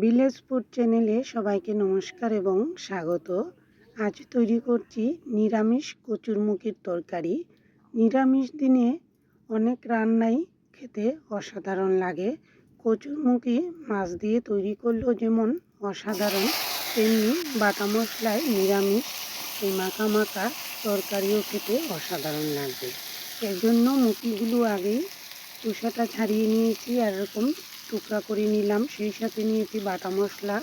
Village food চ্যানেলে সবাইকে নমস্কার এবং স্বাগত। আজ তৈরি করছি নিরামিষ কচুরমুখির তরকারি। নিরামিষ দিনে অনেক রান্নাই খেতে অসাধারণ লাগে। কচুরমুখী মাছ দিয়ে তৈরি করলেও যেমন অসাধারণ, তেমনি বাটা মশলায় নিরামিষ এই মাখা মাখা তরকারিও খেতে অসাধারণ লাগবে। এর জন্য মুখিগুলো আগেই খোসাটা ছাড়িয়ে নিয়েছি। আর এরকম টুকরা করে নিলাম। সেই সাথে নিয়েছি বাটা মশলা।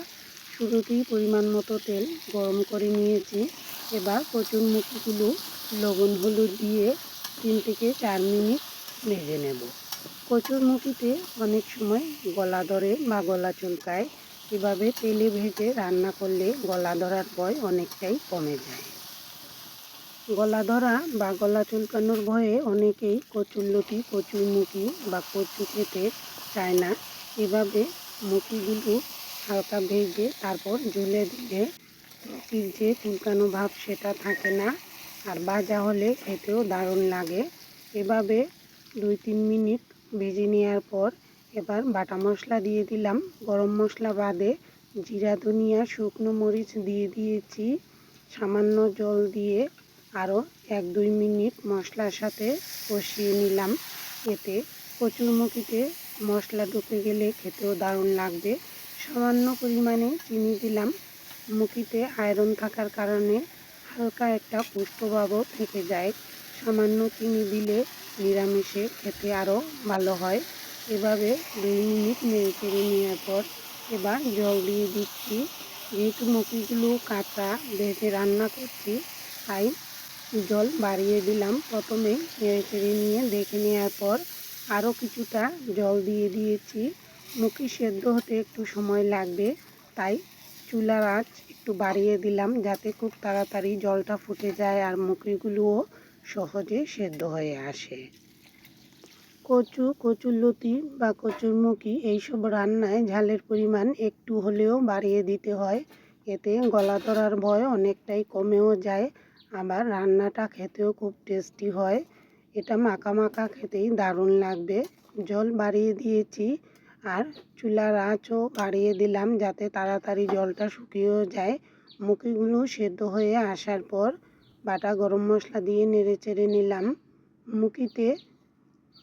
শুরুতেই পরিমাণ মতো তেল গরম করে নিয়েছি। এবার কচুর মুখিগুলো লবণ হলুদ দিয়ে তিন থেকে চার মিনিট ভেজে নেব। কচুর মুখিতে অনেক সময় গলা ধরে বা গলা চুলকায়। এভাবে তেলে ভেজে রান্না করলে গলা ধরার ভয় অনেকটাই কমে যায়। গলা ধরা বা গলা চুলকানোর ভয়ে অনেকেই কচুরলতি কচুরমুখী বা কচু খেতে চায় না। এভাবে মুখিগুলো হালকা ভেজে তারপর ঝুলে দিলে ত্বকের যে চুলকানো ভাব সেটা থাকে না, আর ভাজা হলে খেতেও দারুণ লাগে। এভাবে দুই তিন মিনিট ভেজে নেওয়ার পর এবার বাটা মশলা দিয়ে দিলাম। গরম মশলা বাদে জিরা, ধনিয়া, শুকনো মরিচ দিয়ে দিয়েছি। সামান্য জল দিয়ে আরও এক দুই মিনিট মশলার সাথে কষিয়ে নিলাম। এতে কচুরমুখিতে মশলা ঢুকে গেলে খেতেও দারুণ লাগবে। সামান্য পরিমাণে চিনি দিলাম। মুখিতে আয়রন থাকার কারণে হালকা একটা পুষ্পভাবও থেকে যায়। সামান্য চিনি দিলে নিরামিষে খেতে আরও ভালো হয়। এভাবে দুই মিনিট নেড়ে চেড়ে নেওয়ার পর এবার জল দিয়ে দিচ্ছি। যেহেতু মুখিগুলো কাঁচা ভেজে রান্না করছি, তাই জল বাড়িয়ে দিলাম। প্রথমে নেড়ে চেড়ে নিয়ে দেখে নেওয়ার পর আরও কিছুটা জল দিয়ে দিয়েছি। মুখি সেদ্ধ হতে একটু সময় লাগবে, তাই চুলার আঁচ একটু বাড়িয়ে দিলাম যাতে খুব তাড়াতাড়ি জলটা ফুটে যায় আর মুখিগুলোও সহজে সেদ্ধ হয়ে আসে। কচু, কচুর লতি বা কচুরমুখী এইসব রান্নায় ঝালের পরিমাণ একটু হলেও বাড়িয়ে দিতে হয়। এতে গলা ধরার ভয় অনেকটাই কমেও যায়, আবার রান্নাটা খেতেও খুব টেস্টি হয়। এটা মাখা মাখা খেতেই দারুণ লাগবে। জল বাড়িয়ে দিয়েছি আর চুলার আঁচও বাড়িয়ে দিলাম যাতে তাড়াতাড়ি জলটা শুকিয়েও যায়। মুখিগুলো সেদ্ধ হয়ে আসার পর বাটা গরম মশলা দিয়ে নেড়ে চেড়ে নিলাম। মুখিতে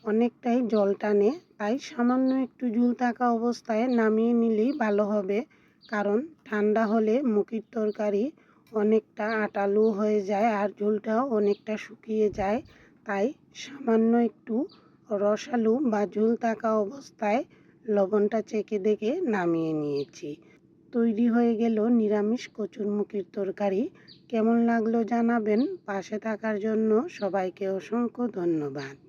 অনেকটাই জল টানে, তাই সামান্য একটু ঝুল থাকা অবস্থায় নামিয়ে নিলেই ভালো হবে। কারণ ঠান্ডা হলে মুখির তরকারি অনেকটা আটালু হয়ে যায় আর ঝোলটাও অনেকটা শুকিয়ে যায়। তাই সামান্য একটু রসালু বা ঝুল থাকা অবস্থায় লবণটা চেকে দেখে নামিয়ে নিয়েছি। তৈরি হয়ে গেল নিরামিষ কচুরমুখির তরকারি। কেমন লাগল জানাবেন? পাশে থাকার জন্য সবাইকে অসংখ্য ধন্যবাদ।